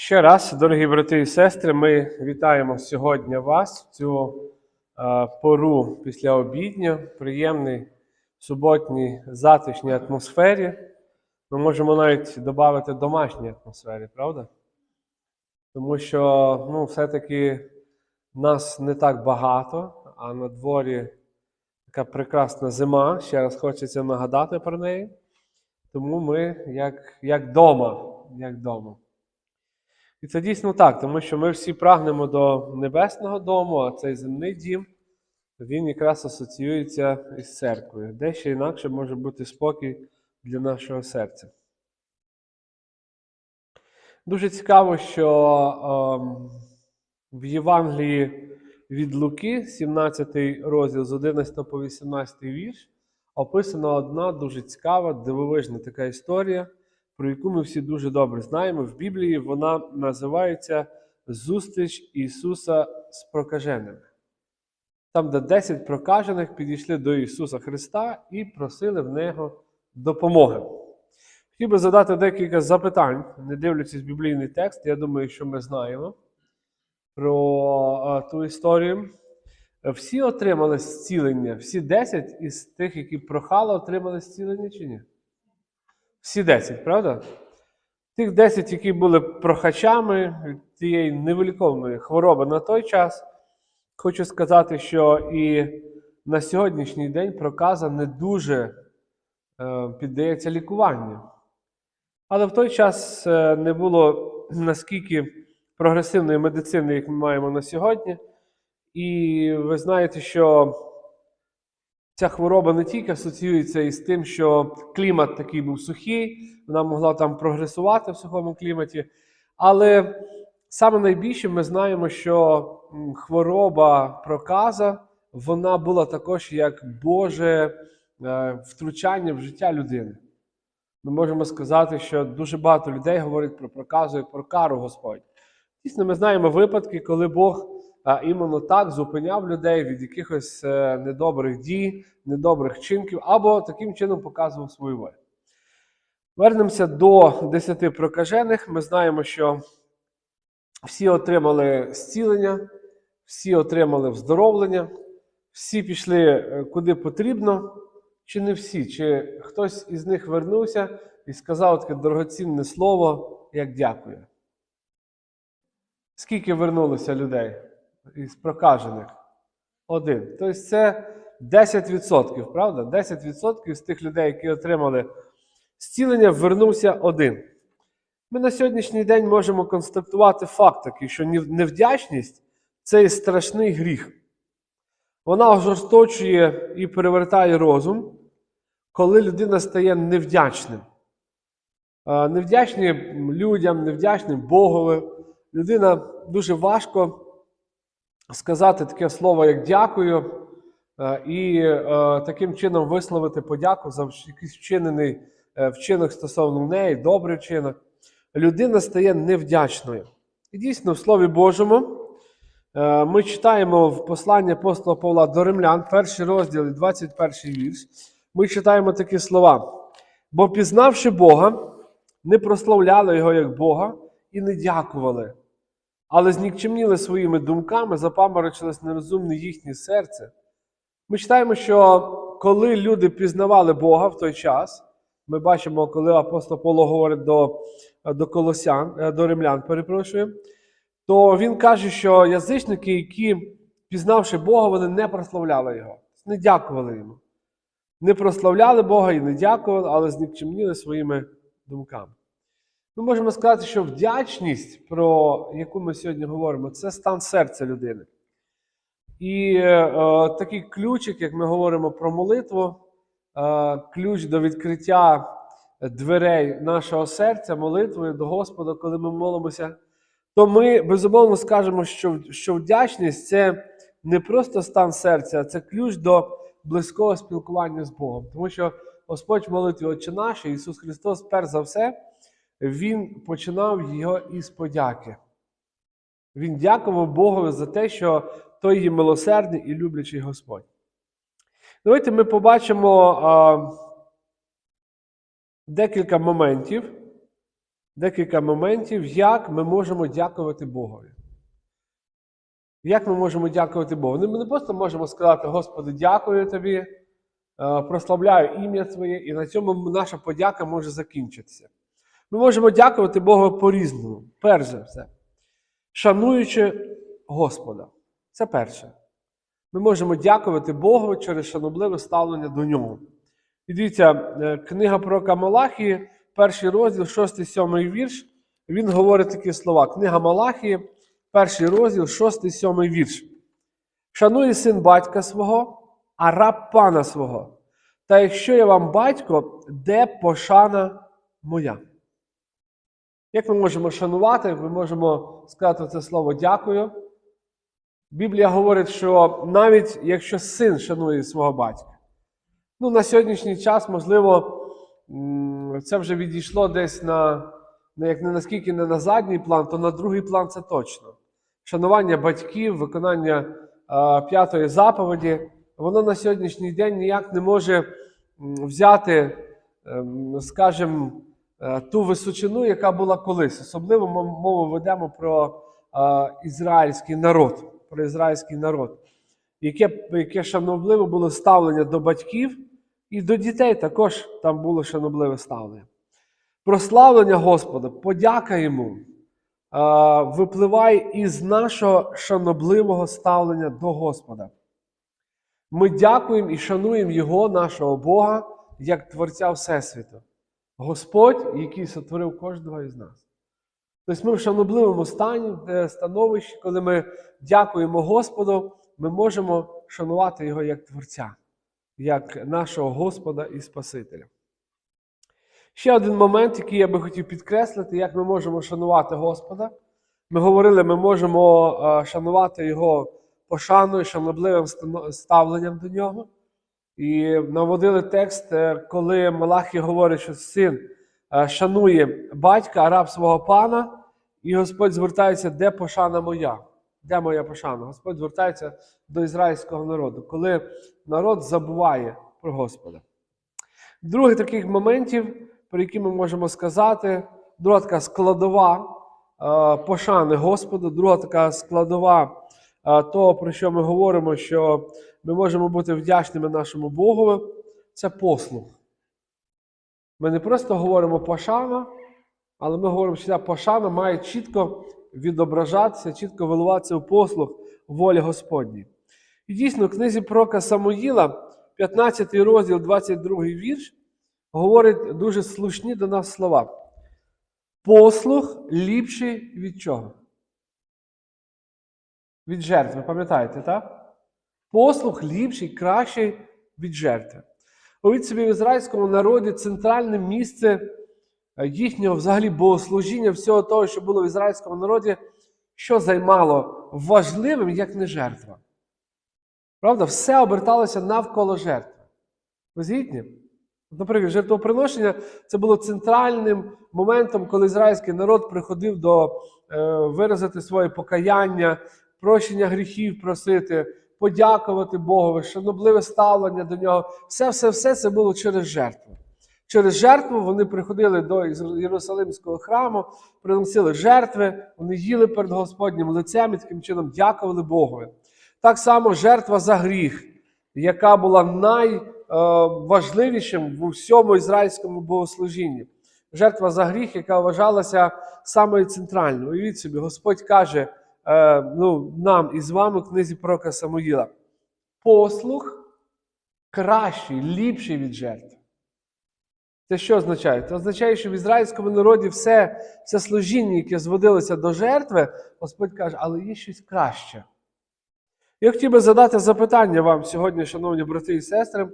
Ще раз, дорогі брати і сестри, ми вітаємо сьогодні вас в цю пору після обідня, приємній суботній затишній атмосфері. Ми можемо навіть додати домашній атмосфері, правда? Тому що ну, все-таки нас не так багато, а на дворі така прекрасна зима. Ще раз хочеться нагадати про неї. Тому ми як, як дома, як дома. І це дійсно так, тому що ми всі прагнемо до небесного дому, а цей земний дім, він якраз асоціюється із церквою. Де ще інакше може бути спокій для нашого серця. Дуже цікаво, що ем, в Євангелії від Луки, 17 розділ з 11 по 18 вірш, описана одна дуже цікава, дивовижна така історія про яку ми всі дуже добре знаємо. В Біблії вона називається Зустріч Ісуса з прокаженими. Там, де 10 прокажених підійшли до Ісуса Христа і просили в Нього допомоги. Хотів би задати декілька запитань, не дивлячись біблійний текст, я думаю, що ми знаємо про ту історію. Всі отримали зцілення, всі 10 із тих, які прохали, отримали зцілення чи ні? Всі 10, правда? Тих 10, які були прохачами від тієї невиліковної хвороби на той час, хочу сказати, що і на сьогоднішній день проказа не дуже е, піддається лікуванню. Але в той час е, не було наскільки прогресивної медицини, як ми маємо на сьогодні. І ви знаєте, що Ця хвороба не тільки асоціюється із тим, що клімат такий був сухий, вона могла там прогресувати в сухому кліматі. Але саме найбільше ми знаємо, що хвороба проказа вона була також як Боже е, втручання в життя людини. Ми можемо сказати, що дуже багато людей говорять про проказу як про кару Господь. Дійсно, ми знаємо випадки, коли Бог іменно так зупиняв людей від якихось е, недобрих дій, недобрих чинків, або таким чином показував свою волю. Вернемося до десяти прокажених. Ми знаємо, що всі отримали зцілення, всі отримали вздоровлення, всі пішли е, куди потрібно, чи не всі, чи хтось із них вернувся і сказав таке дорогоцінне слово, як дякую. Скільки вернулося людей? Із прокажених. Один. Тобто це 10%, правда? 10% з тих людей, які отримали зцілення, вернувся один. Ми на сьогоднішній день можемо констатувати факт такий, що невдячність це страшний гріх. Вона ожорсточує і перевертає розум, коли людина стає невдячним. Невдячним людям, невдячним Богові. Людина дуже важко сказати таке слово, як дякую, е, і е, таким чином висловити подяку за якийсь вчинений е, вчинок стосовно неї, добрий вчинок, людина стає невдячною. І дійсно, в Слові Божому ми читаємо в посланні апостола Павла до Римлян, перший розділ, 21 вірш. Ми читаємо такі слова. Бо, пізнавши Бога, не прославляли Його як Бога і не дякували але знікчемніли своїми думками, запаморочилось нерозумне їхнє серце. Ми читаємо, що коли люди пізнавали Бога в той час, ми бачимо, коли апостол Павло говорить до до колосян, е, до римлян, перепрошую, то він каже, що язичники, які, пізнавши Бога, вони не прославляли Його, не дякували йому. Не прославляли Бога і не дякували, але знікчемніли своїми думками. Ми можемо сказати, що вдячність, про яку ми сьогодні говоримо, це стан серця людини. І е, такий ключик, як ми говоримо про молитву, е, ключ до відкриття дверей нашого серця, молитвою до Господа, коли ми молимося, то ми безумовно скажемо, що що вдячність це не просто стан серця, це ключ до близького спілкування з Богом. Тому що Господь в молитві Отче наш, Ісус Христос, перш за все він починав його із подяки. Він дякував Богові за те, що той є милосердний і люблячий Господь. Давайте ми побачимо а, декілька моментів, декілька моментів, як ми можемо дякувати Богові. Як ми можемо дякувати Богу? Ну, Ми не просто можемо сказати, Господи, дякую тобі, е, прославляю ім'я Твоє, і на цьому наша подяка може закінчитися. Ми можемо дякувати Богу по-різному. Перш за все, шануючи Господа. Це перше. Ми можемо дякувати Богу через шанобливе ставлення до нього. І дивіться, е, книга пророка Малахії, перший розділ, 6-7 вірш, він говорить такі слова. Книга Малахії, перший розділ, 6-7 вірш. Шанує син батька свого, а раб пана свого. Та якщо я вам батько, де пошана моя? Як ми можемо шанувати? Ми можемо сказати це слово дякую. Біблія говорить, що навіть якщо син шанує свого батька, ну на сьогоднішній час, можливо, це вже відійшло десь на, як не наскільки не на задній план, то на другий план це точно. Шанування батьків, виконання п'ятої заповіді, воно на сьогоднішній день ніяк не може взяти, ем, скажімо, ту височину, яка була колись. Особливо ми мову ведемо про е, ізраїльський народ, про ізраїльський народ, яке, яке шанобливе було ставлення до батьків, і до дітей також там було шанобливе ставлення. Прославлення Господа, подяка йому, е, випливає із нашого шанобливого ставлення до Господа. Ми дякуємо і шануємо Його, нашого Бога, як Творця Всесвіту. Господь, який сотворив кожного із нас. Тобто ми в шанобливому стані, становищі, коли ми дякуємо Господу, ми можемо шанувати Його як Творця, як нашого Господа і Спасителя. Ще один момент, який я би хотів підкреслити, як ми можемо шанувати Господа. Ми говорили, ми можемо е, шанувати Його пошаною, шанобливим ставленням до нього. І наводили текст, е, коли Малахі говорить, що син е, шанує батька, раб свого пана, і Господь звертається, де пошана моя? Де моя пошана? Господь звертається до ізраїльського народу, коли народ забуває про Господа. Другий таких моментів, про які ми можемо сказати, друга така складова е, пошани Господа, друга така складова того, про що ми говоримо, що ми можемо бути вдячними нашому Богові, це послуг. Ми не просто говоримо пошана, але ми говоримо, що ця пошана має чітко відображатися, чітко виливатися в послуг волі Господній. І дійсно, в книзі пророка Самуїла, 15 розділ, 22 вірш, говорить дуже слушні до нас слова. Послуг ліпший від чого? Від жертви, пам'ятаєте, так? Послуг ліпший, кращий від жертви. Уявіть собі, в ізраїльському народі центральне місце е, їхнього взагалі богослужіння, всього того, що було в ізраїльському народі, що займало важливим, як не жертва. Правда, все оберталося навколо жертви. Ви згідні? Наприклад, жертвоприношення це було центральним моментом, коли ізраїльський народ приходив до е, виразити своє покаяння, прощення гріхів просити, подякувати Богові, шанобливе ставлення до нього. Все, все, все це було через жертву. Через жертву вони приходили до Єрусалимського храму, приносили жертви, вони їли перед Господнім лицем і таким чином дякували Богові. Так само жертва за гріх, яка була найважливішим в усьому ізраїльському богослужінні. Жертва за гріх, яка вважалася самою центральною. Уявіть собі, Господь каже е, ну, нам з вами в книзі пророка Самуїла: послух кращий, ліпший від жертв. Це що означає? Це означає, що в ізраїльському народі все, все служіння, яке зводилося до жертви, Господь каже, але є щось краще. Я хотів би задати запитання вам сьогодні, шановні брати і сестри.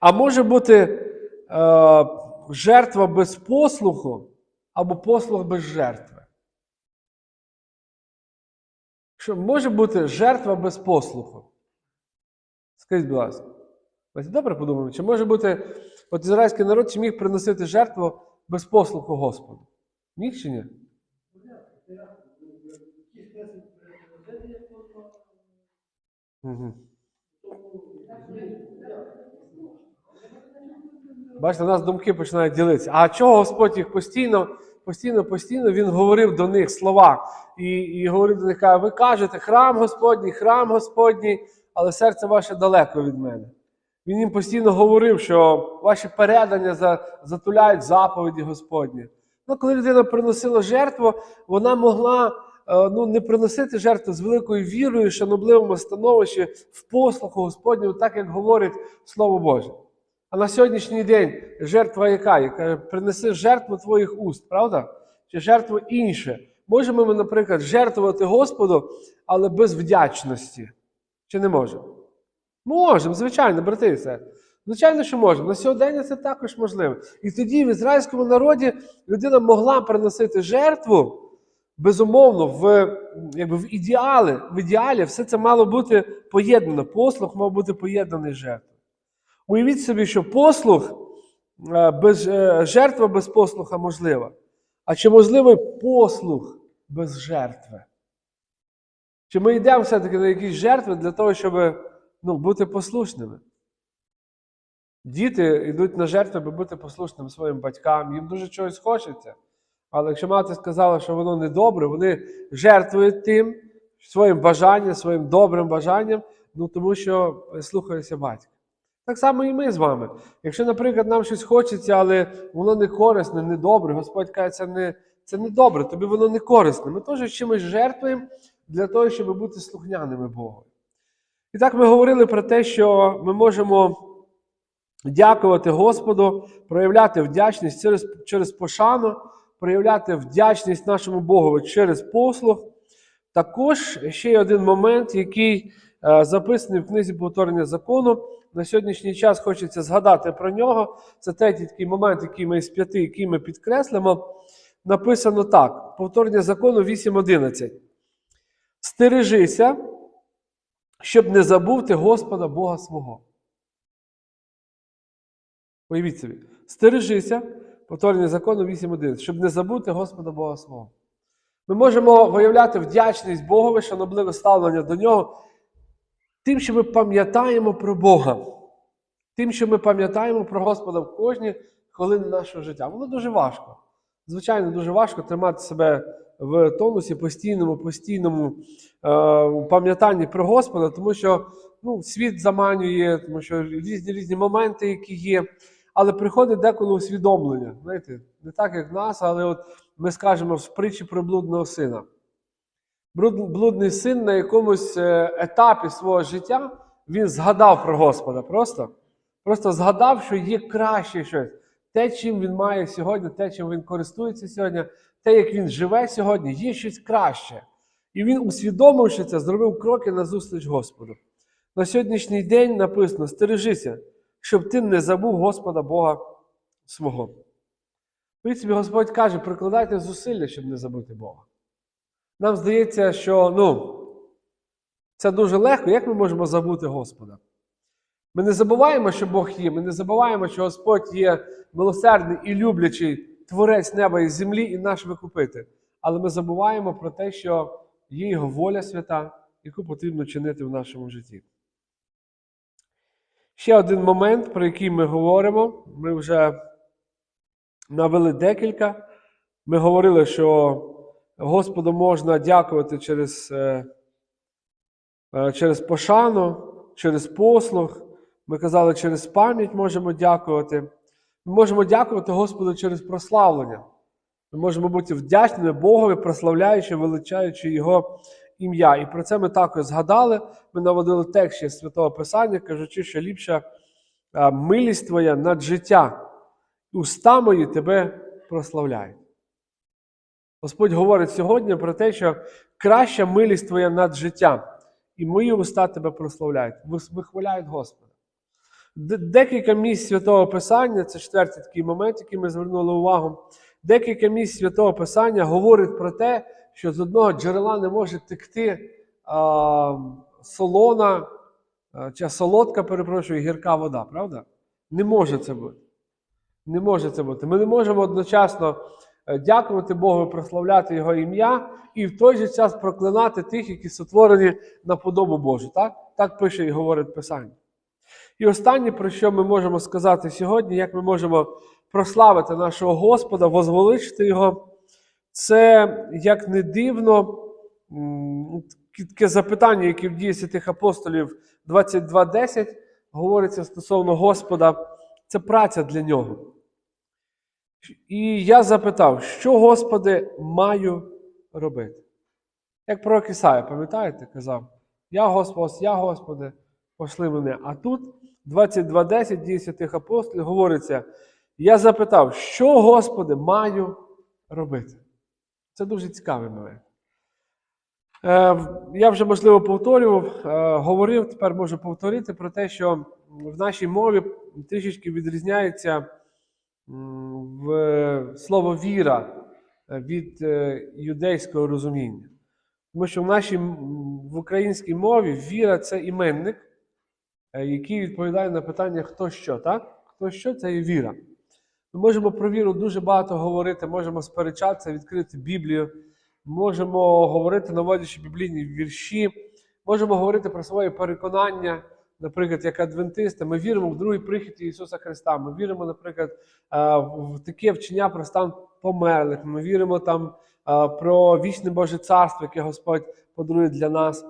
А може бути е, жертва без послуху або послух без жертви? Що може бути жертва без послуху? Скажіть, будь ласка. Давайте добре подумаємо, чи може бути от ізраїльський народ чи міг приносити жертву без послуху Господу? Міг чи ні? Бачите, у нас думки починають ділитися. А чого Господь їх постійно, постійно, постійно Він говорив до них слова. І, і говорив до них, ви кажете, храм Господній, храм Господній, але серце ваше далеко від мене. Він їм постійно говорив, що ваші передання за- затуляють заповіді Господні. Ну, коли людина приносила жертву, вона могла е, ну, не приносити жертву з великою вірою, шанобливому становищі в послуху Господню, так як говорить Слово Боже. А на сьогоднішній день жертва яка? Яка принеси жертву твоїх уст, правда? Чи жертву інше? Можемо ми, наприклад, жертвувати Господу, але без вдячності. Чи не можемо? Можемо, звичайно, брати і. Звичайно, що можемо. На сьогодення це також можливо. І тоді в ізраїльському народі людина могла приносити жертву, безумовно, в, якби в, ідеали, в ідеалі все це мало бути поєднано. Послуг мав бути поєднаний з жертвою. Уявіть собі, що послуг е, без е, жертва без послуха можлива. А чи можливий послуг без жертви? Чи ми йдемо все-таки на якісь жертви для того, щоб ну, бути послушними? Діти йдуть на жертви, аби бути послушними своїм батькам. Їм дуже чогось хочеться. Але якщо мати сказала, що воно недобре, вони жертвують тим своїм бажанням, своїм добрим бажанням, ну тому що слухаються батька. Так само і ми з вами. Якщо, наприклад, нам щось хочеться, але воно не корисне, не добре, Господь каже, це не, це не добре, тобі воно не корисне. Ми теж чимось жертвуємо для того, щоб бути слухняними Богу. І так ми говорили про те, що ми можемо дякувати Господу, проявляти вдячність через, через пошану, проявляти вдячність нашому Богові через послуг. Також ще один момент, який е, записаний в книзі повторення закону. На сьогоднішній час хочеться згадати про нього. Це третій такий момент, який ми із п'яти, який ми підкреслимо. Написано так: повторення закону 8.11. Стережися, щоб не забути Господа Бога свого. Уявіть собі, стережися, повторення закону 8.1, щоб не забути Господа Бога свого. Ми можемо виявляти вдячність Богові, шанобливе ставлення до нього, тим, що ми пам'ятаємо про Бога, тим, що ми пам'ятаємо про Господа в кожній хвилині нашого життя. Воно дуже важко. Звичайно, дуже важко тримати себе в тонусі постійному, постійному е, пам'ятанні про Господа, тому що ну, світ заманює, тому що різні різні моменти, які є. Але приходить деколи усвідомлення. Знаєте, не так, як нас, але от ми скажемо в притчі про блудного сина. Блудний син на якомусь е, етапі свого життя він згадав про Господа. Просто, просто згадав, що є краще щось. Те, чим він має сьогодні, те, чим він користується сьогодні, те, як він живе сьогодні, є щось краще. І він, усвідомивши це, зробив кроки назустріч Господу. На сьогоднішній день написано: стережися, щоб ти не забув Господа Бога свого. Від собі Господь каже, прикладайте зусилля, щоб не забути Бога. Нам здається, що ну, це дуже легко. Як ми можемо забути Господа? Ми не забуваємо, що Бог є, ми не забуваємо, що Господь є милосердний і люблячий творець неба і землі і наш викупитель. Але ми забуваємо про те, що є Його воля свята, яку потрібно чинити в нашому житті. Ще один момент, про який ми говоримо, ми вже навели декілька. Ми говорили, що Господу можна дякувати через, е, е, через пошану, через послуг. Ми казали, через пам'ять можемо дякувати. Ми можемо дякувати Господу через прославлення. Ми можемо бути вдячними Богові, прославляючи, величаючи Його ім'я. І про це ми також згадали. Ми наводили текст ще Святого Писання, кажучи, що ліпша милість твоя над життя, уста мої тебе прославляють. Господь говорить сьогодні про те, що краща милість твоя над життям, і мої уста тебе прославляють, вихваляють Господа. Декілька місць Святого Писання, це четвертий такий момент, який ми звернули увагу. Декілька місць Святого Писання говорить про те, що з одного джерела не може текти а, солона, чи солодка, перепрошую, гірка вода, правда? Не може це бути. Не може це бути. Ми не можемо одночасно дякувати Богу, прославляти Його ім'я і в той же час проклинати тих, які сотворені на подобу Божу. Так, так пише і говорить Писання. І останнє, про що ми можемо сказати сьогодні, як ми можемо прославити нашого Господа, возвеличити Його, це як не дивно таке запитання, яке в дії святих апостолів 22.10 говориться стосовно Господа, це праця для нього. І я запитав, що, Господи, маю робити? Як пророк Ісая, пам'ятаєте, казав: Я Господь, я Господи, пошли мене. А тут 22.10 дії святих апостолів говориться: я запитав, що, Господи, маю робити? Це дуже цікавий момент. Е, Я вже, можливо, повторював, е, говорив, тепер можу повторити про те, що в нашій мові трішечки відрізняється в слово віра від е, юдейського розуміння. Тому що в нашій в українській мові віра це іменник, е, який відповідає на питання хто що, так? Хто що це є віра. Ми можемо про віру дуже багато говорити, можемо сперечатися, відкрити Біблію, можемо говорити, наводячи біблійні вірші, можемо говорити про своє переконання, наприклад, як адвентисти. Ми віримо в другий прихід Ісуса Христа. Ми віримо, наприклад, в таке вчення про стан померлих. Ми віримо там про вічне Боже царство, яке Господь подарує для нас.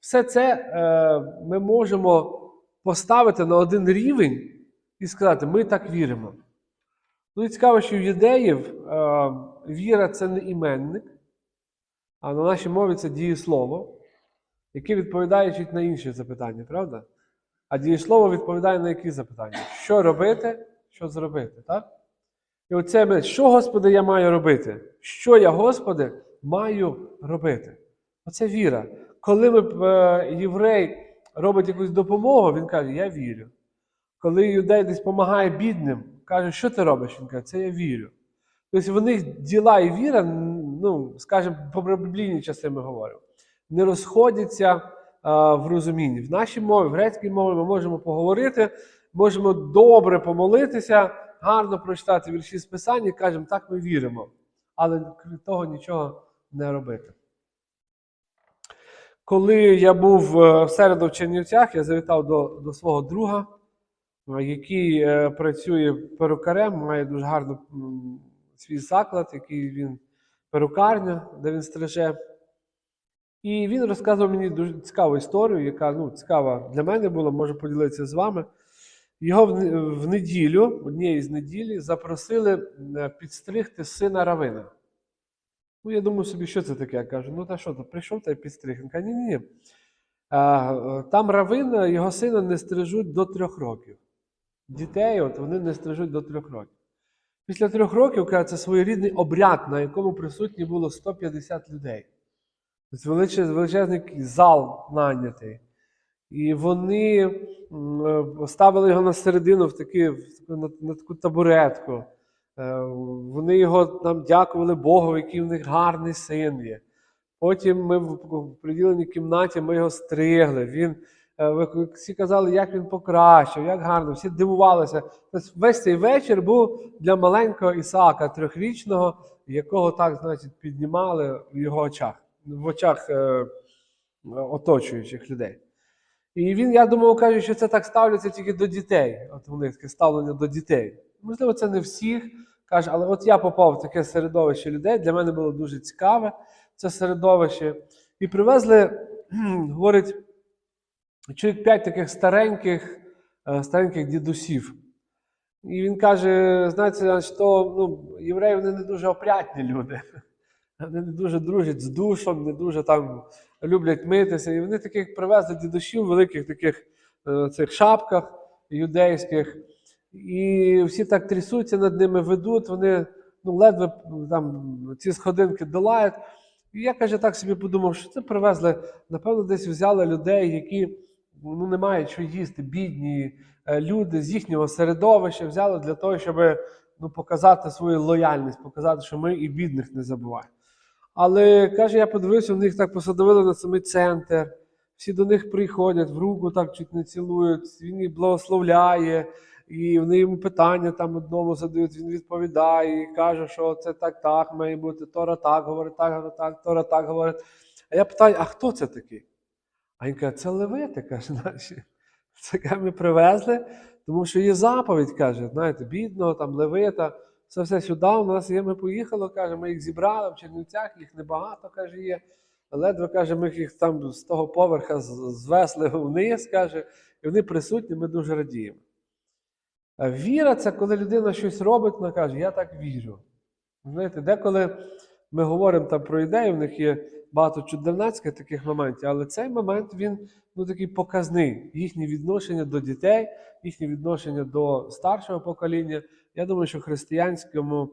Все це е, ми можемо поставити на один рівень і сказати, ми так віримо. Ну і цікаво, що в юдеїв е, віра це не іменник, а на нашій мові це дієслово, яке відповідає чуть на інші запитання, правда? А дієслово відповідає на які запитання? Що робити, що зробити, так? І оце ми, що, Господи, я маю робити? Що я, Господи, маю робити? Оце віра. Коли ми, е, єврей робить якусь допомогу, він каже, я вірю. Коли юдей десь допомагає бідним, каже, що ти робиш? Він каже, це я вірю. Тобто в них діла і віра, ну, скажімо, про біблійні часи ми говоримо, не розходяться в розумінні. В нашій мові, в грецькій мові ми можемо поговорити, можемо добре помолитися, гарно прочитати вірші з Писання і кажемо, так ми віримо. Але крім того, нічого не робити. Коли я був е, в середу в Чернівцях, я завітав до, до свого друга, який е, працює перукарем, має дуже гарний свій заклад, який він перукарня, де він стриже. І він розказував мені дуже цікаву історію, яка ну, цікава для мене була, можу поділитися з вами. Його в, неділю, однієї з неділі, запросили е, підстригти сина Равина. Ну, я думаю собі, що це таке? Я кажу, ну та що, то прийшов та й підстриг. Він каже, ні-ні. ні. Е, Там равин, його сина не стрижуть до трьох років. Дітей от, вони не стрижуть до трьох років. Після трьох років, каже, це своєрідний обряд, на якому присутні було 150 людей. Тобто величезний зал найнятий. І вони м, е, поставили його на середину в такі, на, на таку табуретку. Е, Вони його нам дякували Богу, який в них гарний син є. Потім ми в приділеній кімнаті ми його стригли. Він, е, всі казали, як він покращив, як гарно, всі дивувалися. Тобто весь цей вечір був для маленького Ісаака, трьохрічного, якого так, значить, піднімали в його очах, в очах е, оточуючих людей. І він, я думав, каже, що це так ставляться тільки до дітей. От у них таке ставлення до дітей. Можливо, це не всіх. Каже, але от я попав в таке середовище людей, для мене було дуже цікаве це середовище. І привезли, говорить, чоловік п'ять таких стареньких, е, стареньких дідусів. І він каже: знаєте, що ну, євреї вони не дуже опрятні люди. Вони не дуже дружать з душом, не дуже там люблять митися. І вони таких привезли дідусів в великих таких е, цих шапках юдейських. І всі так трясуться над ними, ведуть, вони ну, ледве там ці сходинки долають. І я каже, так собі подумав, що це привезли, напевно, десь взяли людей, які ну, не мають що їсти, бідні е, люди з їхнього середовища, взяли для того, щоб ну, показати свою лояльність, показати, що ми і бідних не забуваємо. Але каже, я подивився, в них так посадовили на самий центр. Всі до них приходять, в руку так чуть не цілують, він їх благословляє, і вони йому питання там одному задають, він відповідає і каже, що це так, так має бути, Тора так говорить, так говорить, так, Тора так говорить. А я питаю, а хто це такий? А він каже, це левити, каже, наші. Таке ми привезли, тому що є заповідь, каже, знаєте, бідного, там, левита, це все сюди у нас є, ми поїхали, каже, ми їх зібрали в Чернівцях, їх небагато, каже, є. Ледве, каже, ми їх там з того поверха з- звезли вниз, каже, і вони присутні, ми дуже радіємо. А віра це коли людина щось робить, вона каже, я так вірю. Знаєте, деколи ми говоримо там про ідеї, в них є багато чудернацьких таких моментів, але цей момент він ну, такий показний. Їхнє відношення до дітей, їхнє відношення до старшого покоління. Я думаю, що християнському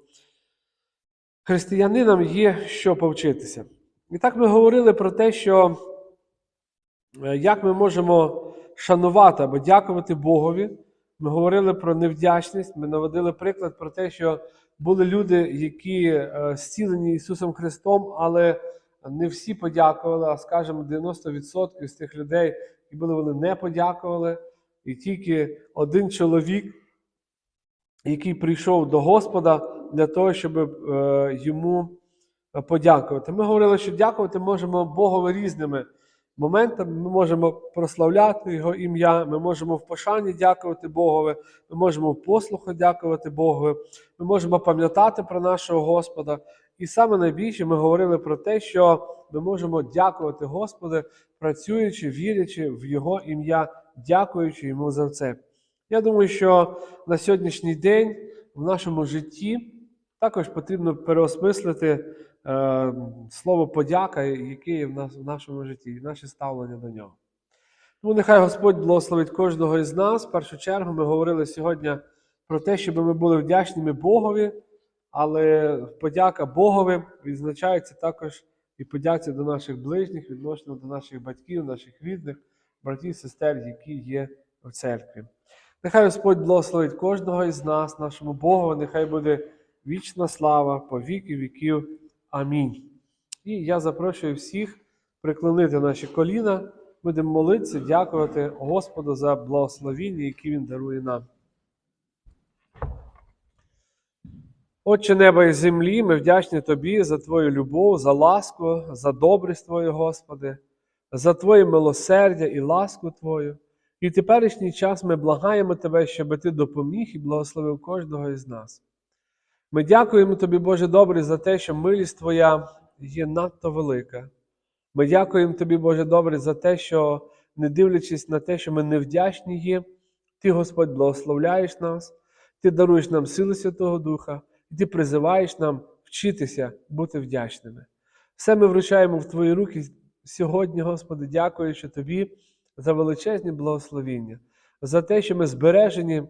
християнинам є що повчитися. І так ми говорили про те, що е, як ми можемо шанувати або дякувати Богові. Ми говорили про невдячність, ми наводили приклад про те, що були люди, які е, зцілені Ісусом Христом, але не всі подякували, а скажімо, 90% з тих людей, які були, вони не подякували. І тільки один чоловік, який прийшов до Господа для того, щоб е, йому подякувати. Ми говорили, що дякувати можемо Богові різними моментами. Ми можемо прославляти Його ім'я, ми можемо в пошані дякувати Богові, ми можемо в послуху дякувати Богові, ми можемо пам'ятати про нашого Господа. І саме найбільше ми говорили про те, що ми можемо дякувати Господу, працюючи, вірячи в Його ім'я, дякуючи йому за це. Я думаю, що на сьогоднішній день в нашому житті також потрібно переосмислити е, слово подяка, яке є в нас в нашому житті, і наше ставлення до нього. Тому нехай Господь благословить кожного із нас. В першу чергу ми говорили сьогодні про те, щоб ми були вдячними Богові, але подяка Богові відзначається також і подяці до наших ближніх, відносно до наших батьків, наших рідних, братів, сестер, які є в церкві. Нехай Господь благословить кожного із нас, нашому Богу, нехай буде вічна слава по віки віків. Амінь. І я запрошую всіх приклонити наші коліна. Будемо молитися, дякувати Господу за благословіння, які Він дарує нам. Отче неба і землі, ми вдячні Тобі за Твою любов, за ласку, за добрість Твою, Господи, за Твоє милосердя і ласку Твою. І в теперішній час ми благаємо Тебе, щоб Ти допоміг і благословив кожного із нас. Ми дякуємо Тобі, Боже добрий, за те, що милість Твоя є надто велика. Ми дякуємо Тобі, Боже добрий, за те, що, не дивлячись на те, що ми невдячні є, Ти, Господь, благословляєш нас, Ти даруєш нам сили Святого Духа, і Ти призиваєш нам вчитися бути вдячними. Все ми вручаємо в Твої руки сьогодні, Господи, дякуючи Тобі за величезні благословіння, за те, що ми збережені,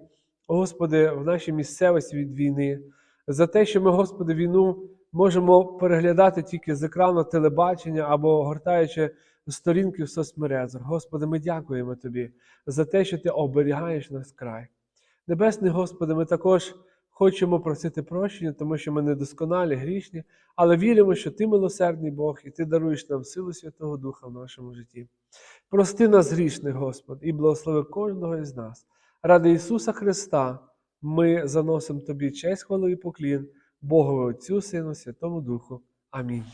Господи, в нашій місцевості від війни, за те, що ми, Господи, війну можемо переглядати тільки з екрану телебачення або гортаючи сторінки в соцмережах. Господи, ми дякуємо Тобі за те, що Ти оберігаєш нас край. Небесний Господи, ми також хочемо просити прощення, тому що ми недосконалі, грішні, але віримо, що Ти милосердний Бог, і Ти даруєш нам силу Святого Духа в нашому житті. Прости нас грішних, Господь, і благослови кожного із нас. Ради Ісуса Христа ми заносимо Тобі честь, хвалу і поклін, Богові Отцю, Сину, Святому Духу. Амінь.